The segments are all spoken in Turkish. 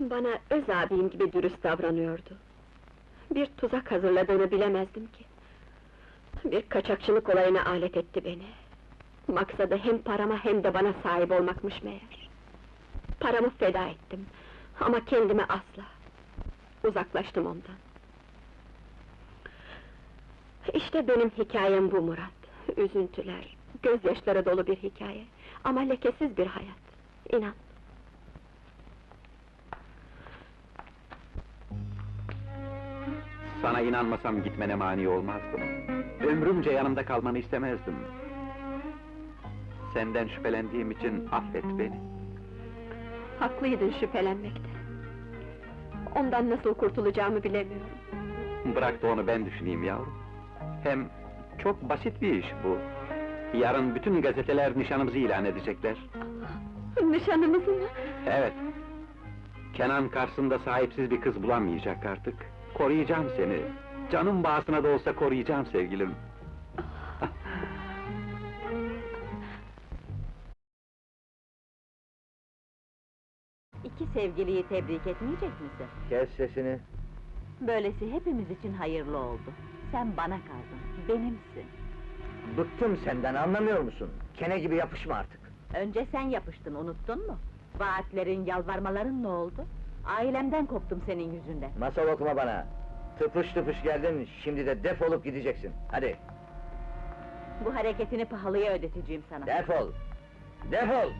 Bana öz abim gibi dürüst davranıyordu. Bir tuzak hazırladığını bilemezdim ki. Bir kaçakçılık olayına alet etti beni. Maksadı hem parama hem de bana sahip olmakmış meğer. Paramı feda ettim. Ama kendimi asla. Uzaklaştım ondan. İşte benim hikayem bu Murat. Üzüntüler, gözyaşları dolu bir hikaye. Ama lekesiz bir hayat. İnan. Sana inanmasam gitmene mani olmazdım. Ömrümce yanımda kalmanı istemezdim. Senden şüphelendiğim için affet beni. Haklıydın şüphelenmekte. Ondan nasıl kurtulacağımı bilemiyorum. Bırak da onu ben düşüneyim yavrum. Hem çok basit bir iş bu. Yarın bütün gazeteler nişanımızı ilan edecekler. Nişanımızı mı? Evet. Kenan karşısında sahipsiz bir kız bulamayacak artık. Koruyacağım seni. Canım bağısına da olsa koruyacağım sevgilim. İki sevgiliyi tebrik etmeyecek misin? Kes sesini. Böylesi hepimiz için hayırlı oldu. Sen bana kaldın, benimsin. Bıktım senden, anlamıyor musun? Kene gibi yapışma artık. Önce sen yapıştın, unuttun mu? Vaatlerin, yalvarmaların ne oldu? Ailemden koptum senin yüzünden. Masal okuma bana. Tıpış tıpış geldin, şimdi de defolup gideceksin. Hadi, Bu hareketini pahalıya ödeteceğim sana. defol! Defol!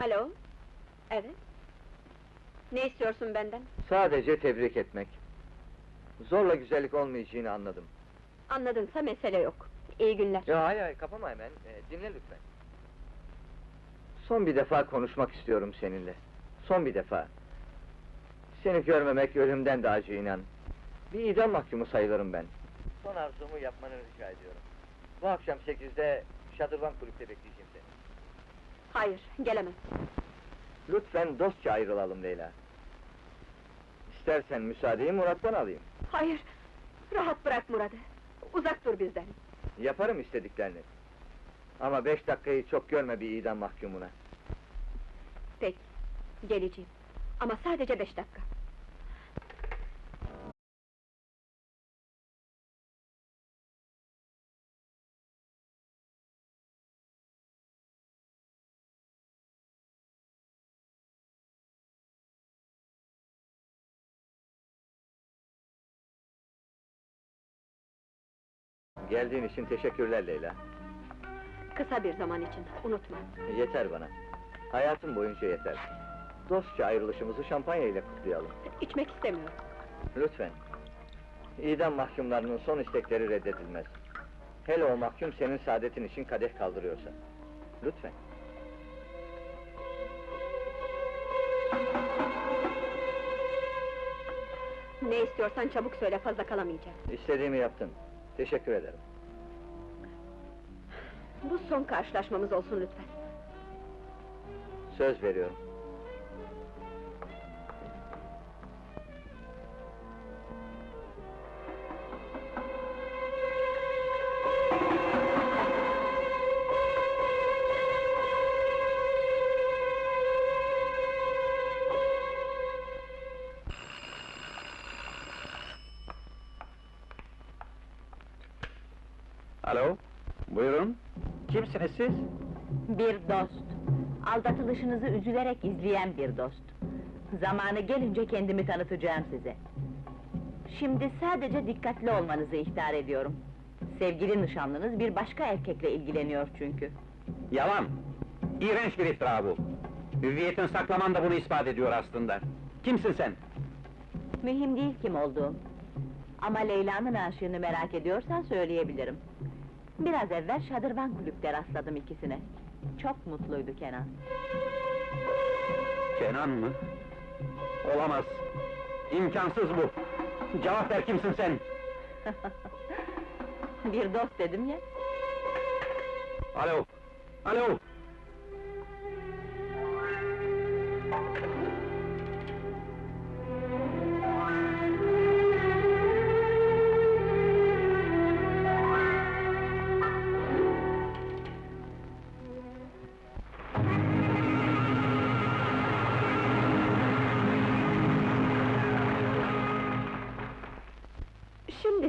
Alo? Evet. Ne istiyorsun benden? Sadece tebrik etmek. Zorla güzellik olmayacağını anladım. Anladınsa mesele yok. İyi günler. Ya hayır hayır, kapama hemen. Ee, dinle lütfen. Son bir defa konuşmak istiyorum seninle. Son bir defa. Seni görmemek ölümden de acı inan. Bir idam mahkumu sayılırım ben. Son arzumu yapmanı rica ediyorum. Bu akşam sekizde Şadırvan Kulüp'te bekleyeceğim seni. Hayır, gelemem. Lütfen dostça ayrılalım Leyla. İstersen müsaadeyi Murat'tan alayım. Hayır! Rahat bırak Murat'ı. Uzak dur bizden. Yaparım istediklerini. Ama beş dakikayı çok görme bir idam mahkumuna. Peki, geleceğim. Ama sadece beş dakika. Geldiğin için teşekkürler Leyla. Kısa bir zaman için, unutma. Yeter bana. Hayatım boyunca yeter. Dostça ayrılışımızı şampanya ile kutlayalım. İçmek istemiyorum. Lütfen. İdam mahkumlarının son istekleri reddedilmez. Hele o mahkum senin saadetin için kadeh kaldırıyorsa. Lütfen. Ne istiyorsan çabuk söyle, fazla kalamayacağım. İstediğimi yaptın. Teşekkür ederim. Bu son karşılaşmamız olsun lütfen. Söz veriyorum. Kimsiniz siz? Bir dost. Aldatılışınızı üzülerek izleyen bir dost. Zamanı gelince kendimi tanıtacağım size. Şimdi sadece dikkatli olmanızı ihtar ediyorum. Sevgili nişanlınız bir başka erkekle ilgileniyor çünkü. Yalan! İğrenç bir iftira bu! Hüviyetin saklaman da bunu ispat ediyor aslında. Kimsin sen? Mühim değil kim olduğum. Ama Leyla'nın aşığını merak ediyorsan söyleyebilirim. Biraz evvel Şadırvan Kulüp'te rastladım ikisine. Çok mutluydu Kenan. Kenan mı? Olamaz! İmkansız bu! Cevap ver kimsin sen? bir dost dedim ya. Alo! Alo!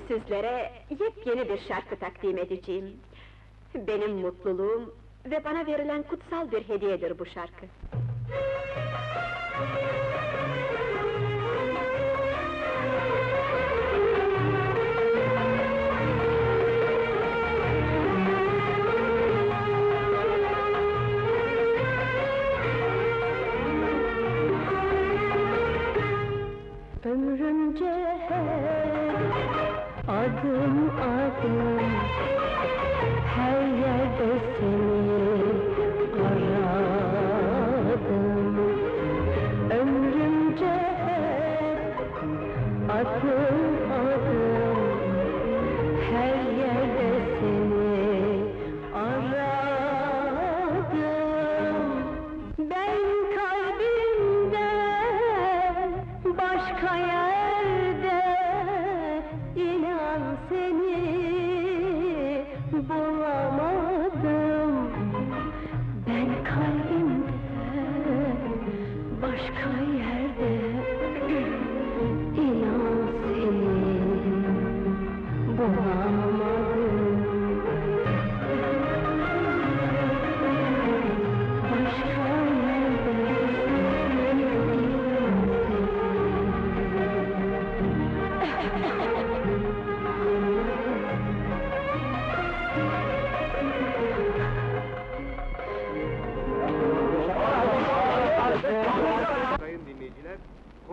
Sizlere yepyeni bir şarkı takdim edeceğim. Benim mutluluğum ve bana verilen kutsal bir hediyedir bu şarkı. आंसू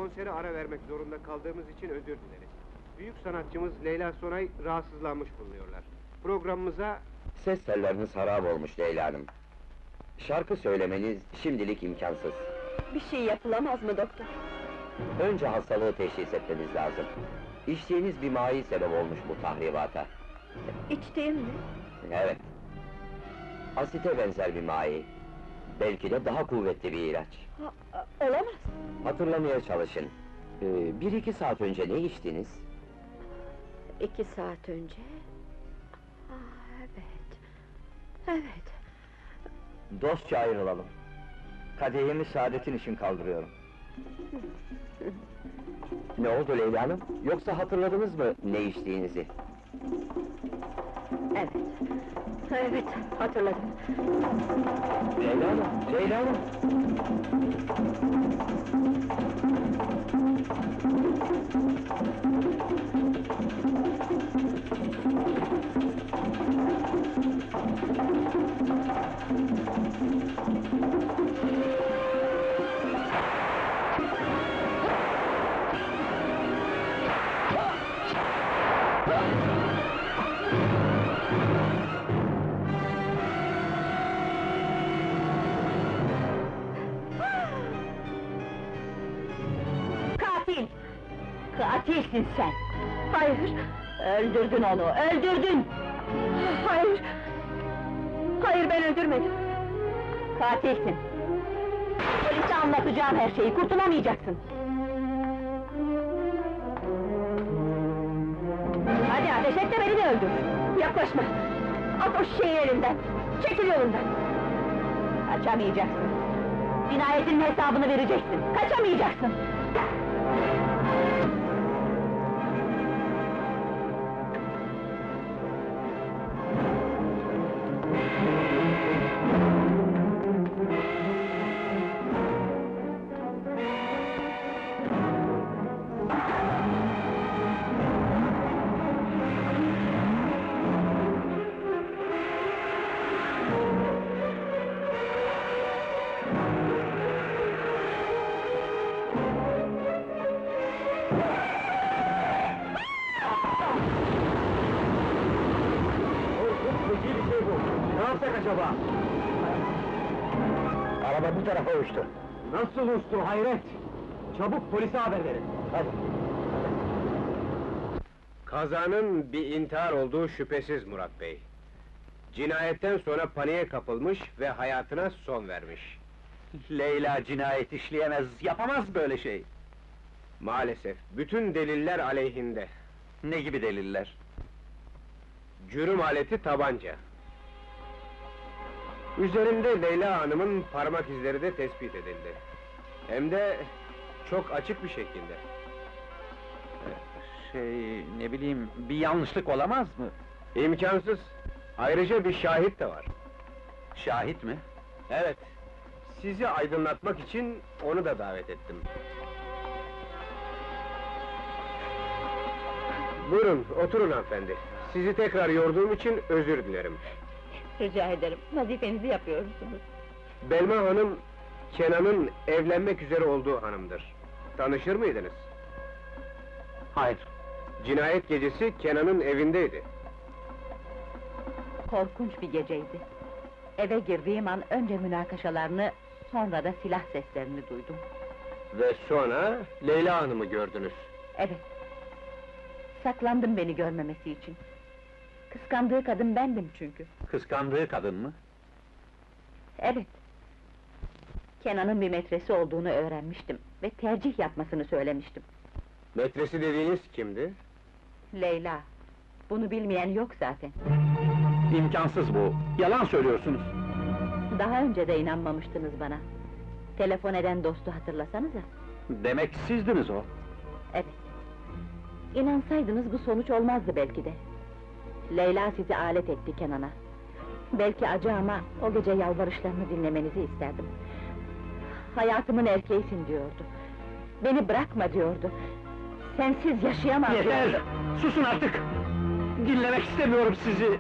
konsere ara vermek zorunda kaldığımız için özür dileriz. Büyük sanatçımız Leyla Sonay rahatsızlanmış bulunuyorlar. Programımıza Ses telleriniz harap olmuş Leyla Hanım. Şarkı söylemeniz şimdilik imkansız. Bir şey yapılamaz mı doktor? Önce hastalığı teşhis etmeniz lazım. İçtiğiniz bir mai sebep olmuş bu tahribata. İçtiğim mi? Evet. Asite benzer bir mai. Belki de daha kuvvetli bir ilaç. Ha, olamaz. Hatırlamaya çalışın. Ee, bir iki saat önce ne içtiniz? İki saat önce... Ah, evet. Evet. Dostça ayrılalım. Kadehimi saadetin için kaldırıyorum. ne oldu Leyla Hanım? Yoksa hatırladınız mı ne içtiğinizi? Evet. Evet, hatırladım. Leyla Hanım, Leyla Hanım! Katilsin sen! Hayır, Öldürdün onu, öldürdün! hayır. Hayır, ben öldürmedim. Katilsin! Polise anlatacağım her şeyi, kurtulamayacaksın! Hadi ateş et de beni de öldür! Yaklaşma! At o şişeyi elimden! Çekil yolundan! Kaçamayacaksın! Cinayetinin hesabını vereceksin, kaçamayacaksın! Acaba? Araba bu tarafa uçtu. nasıl uçtu hayret? Çabuk polise haber verin. Hadi. Kazanın bir intihar olduğu şüphesiz Murat Bey. Cinayetten sonra paniğe kapılmış ve hayatına son vermiş. Leyla cinayet işleyemez, yapamaz böyle şey. Maalesef, bütün deliller aleyhinde. Ne gibi deliller? Cürüm aleti tabanca. Üzerinde Leyla Hanım'ın parmak izleri de tespit edildi. Hem de çok açık bir şekilde. Şey, ne bileyim, bir yanlışlık olamaz mı? İmkansız. Ayrıca bir şahit de var. Şahit mi? Evet. Sizi aydınlatmak için onu da davet ettim. Buyurun, oturun hanımefendi. Sizi tekrar yorduğum için özür dilerim. Rica ederim, vazifenizi yapıyorsunuz. Belma Hanım, Kenan'ın evlenmek üzere olduğu hanımdır. Tanışır mıydınız? Hayır. Cinayet gecesi Kenan'ın evindeydi. Korkunç bir geceydi. Eve girdiğim an önce münakaşalarını, sonra da silah seslerini duydum. Ve sonra Leyla Hanım'ı gördünüz. Evet. Saklandım beni görmemesi için. Kıskandığı kadın bendim çünkü. Kıskandığı kadın mı? Evet. Kenan'ın bir metresi olduğunu öğrenmiştim ve tercih yapmasını söylemiştim. Metresi dediğiniz kimdi? Leyla. Bunu bilmeyen yok zaten. İmkansız bu. Yalan söylüyorsunuz. Daha önce de inanmamıştınız bana. Telefon eden dostu hatırlasanıza. Demek sizdiniz o. Evet. İnansaydınız bu sonuç olmazdı belki de. Leyla sizi alet etti Kenan'a. Belki acı ama o gece yalvarışlarını dinlemenizi isterdim. Hayatımın erkeğisin diyordu. Beni bırakma diyordu. Sensiz yaşayamam Yeter! diyordu. Susun artık! Dinlemek istemiyorum sizi!